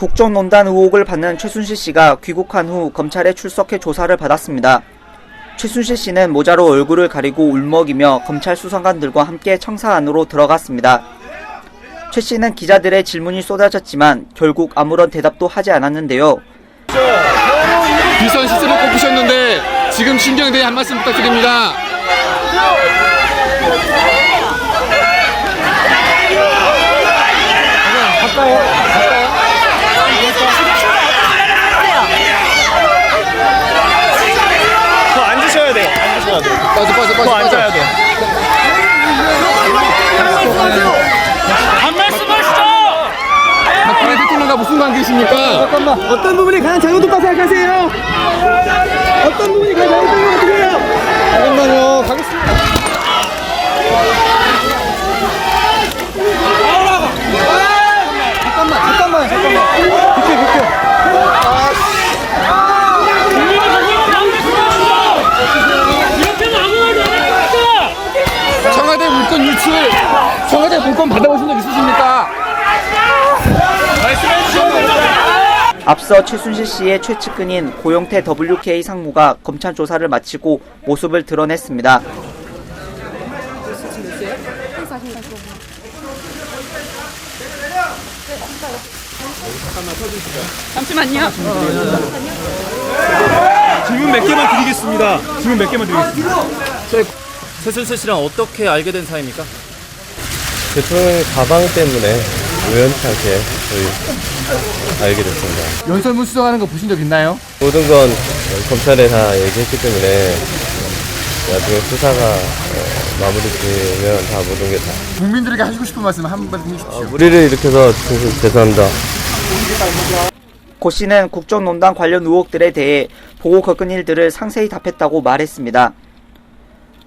국정농단 의혹을 받는 최순실 씨가 귀국한 후 검찰에 출석해 조사를 받았습니다. 최순실 씨는 모자로 얼굴을 가리고 울먹이며 검찰 수사관들과 함께 청사 안으로 들어갔습니다. 최 씨는 기자들의 질문이 쏟아졌지만 결국 아무런 대답도 하지 않았는데요. 비선 시스를 꼽으셨는데 지금 신경에 대해 한 말씀 부탁드립니다. 더 앉으셔야 돼요. 앉으셔야 돼요. 빠져 빠져 더 빠져 앉아야 빠져. 돼요. 한 말씀 하시죠. 박근혜 대통령과 무슨 관계이십니까? 어떤 부분이 가장 잘못됐다고 생각하세요? 어떤 부분이 가장 잘못된 것 같으세요? 잠깐만요. 가겠습니다. 잠깐만, 잠깐만, 잠깐만. 비켜, 비켜. 청와대 문건 유출, 청와대 문건 받아보신 적 있으십니까? 말씀해 주시면 됩니다. 앞서 최순실 씨의 최측근인 고영태 WK 상무가 검찰 조사를 마치고 모습을 드러냈습니다. 질문 몇 개만 드리겠습니다. 질문 몇 개만 드리겠습니다. 최순실 씨랑 어떻게 알게 된 사이입니까? 대통령의 가방 때문에 우연찮게 저희 알게 됐습니다. 연설문 수정하는 거 보신 적 있나요? 모든 건 검찰에 다 얘기했기 때문에 나중에 수사가 어, 마무리되면 다 모든 게 다. 국민들에게 하시고 싶은 말씀 한번 해주십시오. 무리를 일으켜서 죄송합니다. 고 씨는 국정농단 관련 의혹들에 대해 보고 겪은 일들을 상세히 답했다고 말했습니다.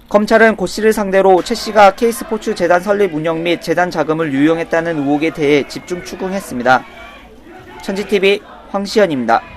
검찰은 고 씨를 상대로 최 씨가 K스포츠 재단 설립 운영 및 재단 자금을 유용했다는 의혹에 대해 집중 추궁했습니다. 천지TV 황시연입니다.